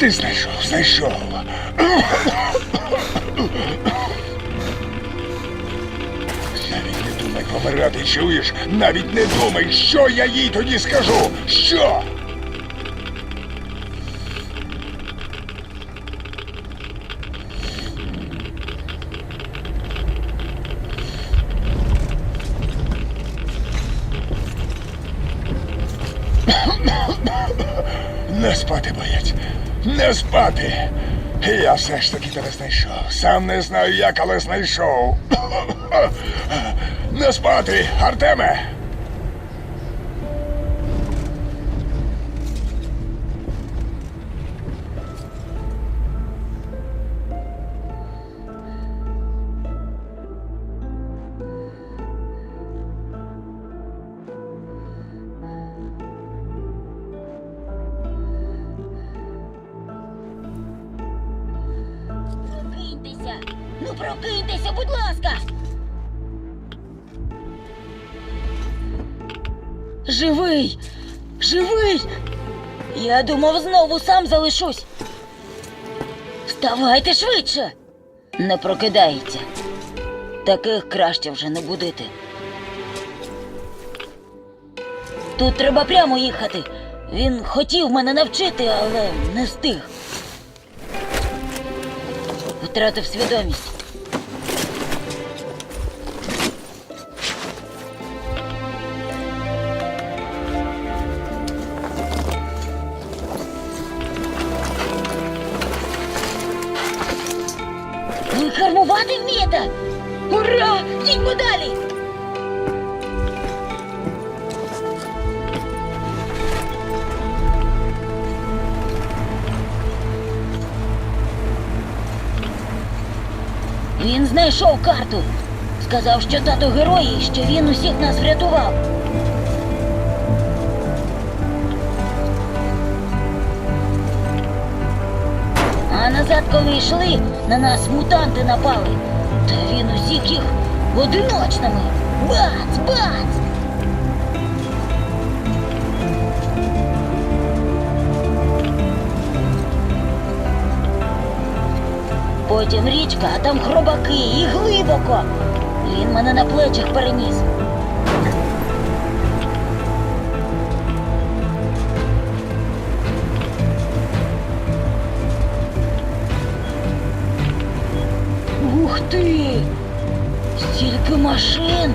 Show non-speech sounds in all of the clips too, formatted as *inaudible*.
Ти знайшов, знайшов. Навіть не думай помирати, чуєш? Навіть не думай, що я їй тоді скажу. Що? Не спати. Я все ж таки тебе знайшов. Сам не знаю як, але знайшов. *coughs* Не спати, Артеме. Ласка! Живий! Живий! Я думав, знову сам залишусь. Вставайте швидше! Не прокидається. Таких краще вже не будити. Тут треба прямо їхати. Він хотів мене навчити, але не встиг. Втратив свідомість. Знайшов карту. Сказав, що тато герой і що він усіх нас врятував. А назад, коли йшли, на нас мутанти напали. Та він усіх їх одиночними. Бац, бац! Потім річка, а там хробаки і глибоко. Він мене на плечах переніс. Ух ти! Стільки машин!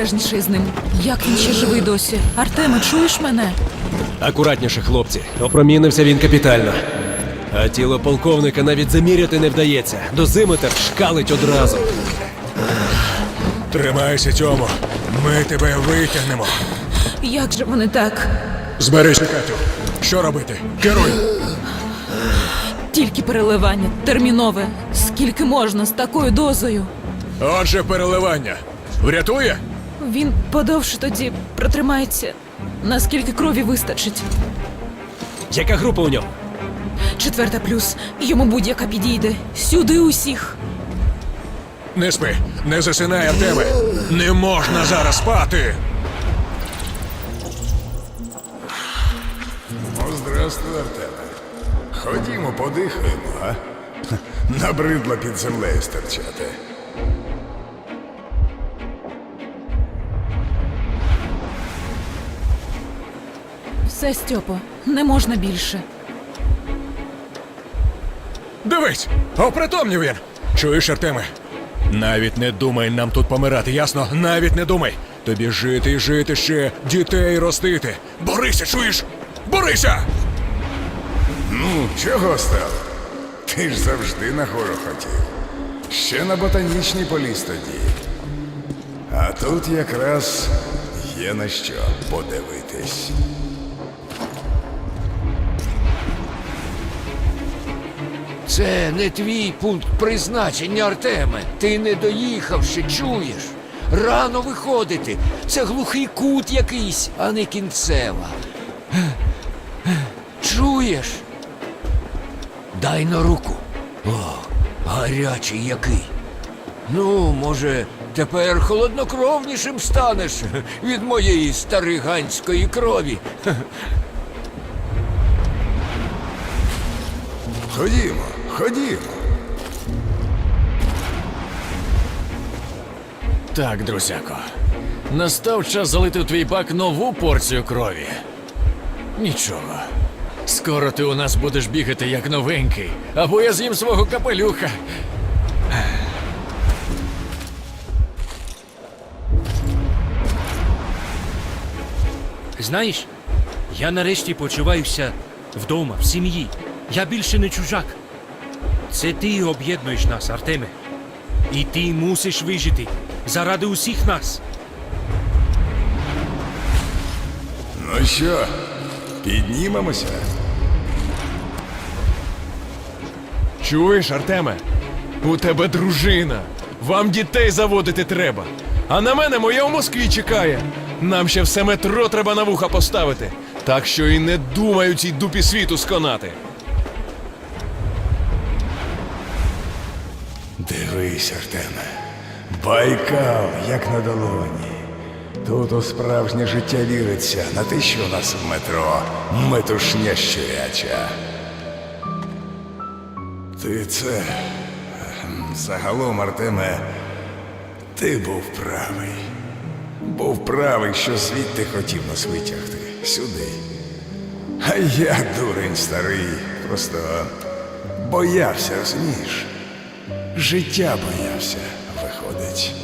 Обережніше з ним. Як він ще живий досі? Артеме, чуєш мене? Акуратніше, хлопці. Опромінився він капітально. А тіло полковника навіть заміряти не вдається. Дозиметр шкалить одразу. Тримайся, Тьомо. Ми тебе витягнемо. Як же вони так? Зберися, Катю. Що робити? Керуй. Тільки переливання, термінове. Скільки можна з такою дозою? Отже, переливання. Врятує? Він подовше тоді протримається. Наскільки крові вистачить? Яка група у нього? Четверта плюс. Йому будь-яка підійде. Сюди усіх. Не спи, не засинай, Артеме. Не можна зараз спати. Ну, здрастуй, Артеме. Ходімо, подихаємо, а? Набридло під землею стерчати. Все, Стьопо, не можна більше. Дивись, опритомнів він. Чуєш, Артеме? Навіть не думай нам тут помирати, ясно? Навіть не думай. Тобі жити і жити ще, дітей ростити. Борися, чуєш? Борися! Ну, чого стало? Ти ж завжди на гору хотів. Ще на ботанічний поліз тоді. А тут якраз є на що подивитись. Це не твій пункт призначення, Артеме. Ти не доїхав ще, чуєш? Рано виходити. Це глухий кут якийсь, а не кінцева. Чуєш? Дай на руку. О, гарячий який. Ну, може, тепер холоднокровнішим станеш від моєї стариганської крові. Ходімо, ходімо. Так, друзяко. Настав час залити в твій бак нову порцію крові. Нічого. Скоро ти у нас будеш бігати як новенький, або я з'їм свого капелюха. Знаєш, я нарешті почуваюся вдома, в сім'ї. Я більше не чужак. Це ти об'єднуєш нас, Артеме. І ти мусиш вижити заради усіх нас. Ну що, піднімемося? Чуєш, Артеме? У тебе дружина. Вам дітей заводити треба. А на мене моя в Москві чекає. Нам ще все метро треба на вуха поставити. Так що і не думаю цій дупі світу сконати. Дивись, Артеме. Байкал, як на долоні. Тут у справжнє життя віриться, на те, що у нас в метро метушня щуряча. Ти це. ем, Загалом, Артеме, ти був правий. Був правий, що звідти хотів нас витягти. Сюди. А я, дурень старий, просто боявся, розумієш? Життя боявся, виходить.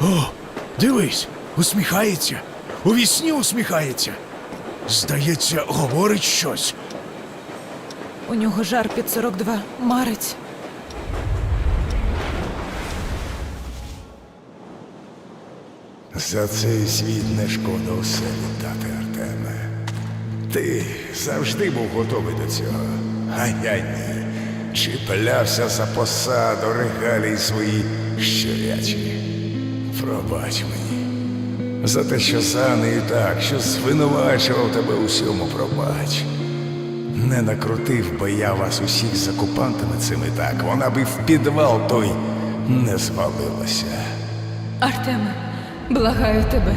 О, дивись, усміхається. У вісні усміхається. Здається, говорить щось. У нього жар під 42. Марить. За цей світ не шкода усе віддати. Ти завжди був готовий до цього. А я ні. Чіплявся за посаду, регалії свої щурячі. Пробач мені. За те, що за нею так, що звинувачував тебе усьому, пробач. Не накрутив би я вас усіх з окупантами цими так, вона би в підвал той не звалилася. Артеме, благаю тебе,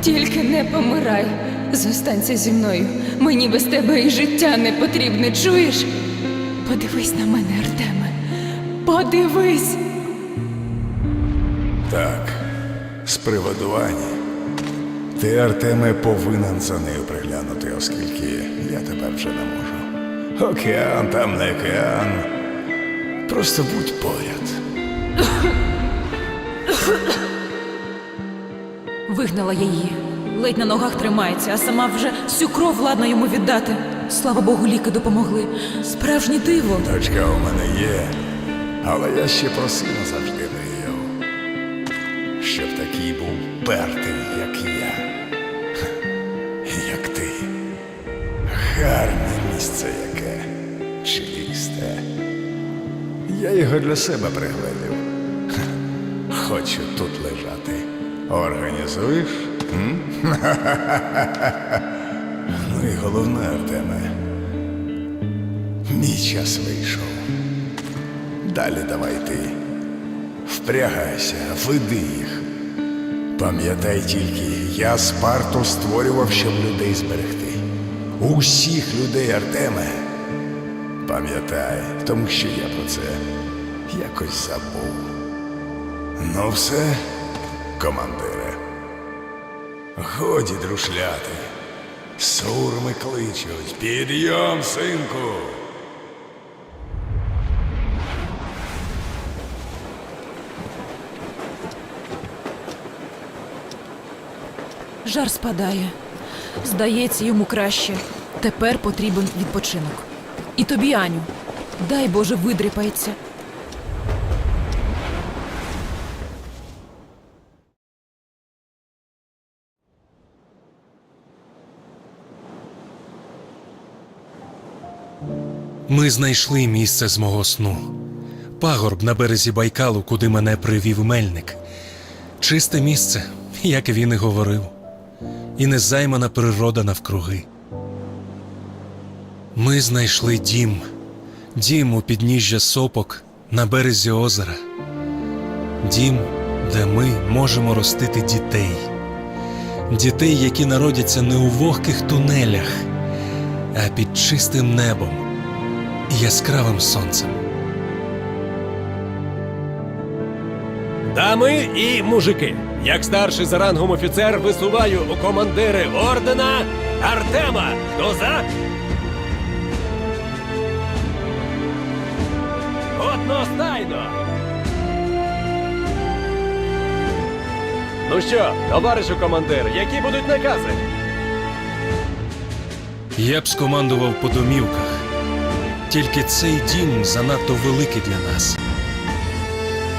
тільки не помирай. Зостанься зі мною. Мені без тебе і життя не потрібне, чуєш? Подивись на мене, Артеме. Подивись. Так, з приводу Ані. Ти, Артеме, повинен за нею приглянути, оскільки я тепер вже не можу. Океан там не океан. Просто будь поряд. Вигнала її. Ледь на ногах тримається, а сама вже всю кров ладна йому віддати. Слава Богу, ліки допомогли. Справжнє диво. Дочка у мене є, але я ще про сина завжди мріяв. Щоб такий був пертий, як я. Як ти. Гарне місце яке. Чисте. Я його для себе пригледів. Хочу тут лежати. Організуєш? Ну і головне, Артеме. Мій час вийшов. Далі давай ти. Впрягайся, веди їх. Пам'ятай тільки, я Спарту створював, щоб людей зберегти. Усіх людей, Артеме. Пам'ятай, тому що я про це якось забув. Ну все, командире. Годі друшляти. Сурми кличуть. Підйом, синку. Жар спадає. Здається, йому краще. Тепер потрібен відпочинок. І тобі, Аню, дай Боже, видріпається. Ми знайшли місце з мого сну. Пагорб на березі Байкалу, куди мене привів мельник. Чисте місце, як він і говорив, і незаймана природа навкруги. Ми знайшли дім, дім у підніжжя сопок на березі озера. Дім, де ми можемо ростити дітей. Дітей, які народяться не у вогких тунелях, а під чистим небом яскравим сонцем. Дами і мужики, як старший за рангом офіцер висуваю у командири ордена Артема. Хто за? Одностайно. Ну що, товаришу командир, які будуть накази? Я б скомандував по домівках. Тільки цей дім занадто великий для нас.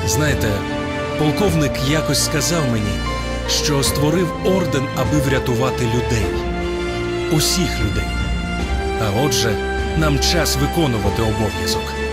Знаєте, полковник якось сказав мені, що створив орден, аби врятувати людей. Усіх людей. А отже, нам час виконувати обов'язок.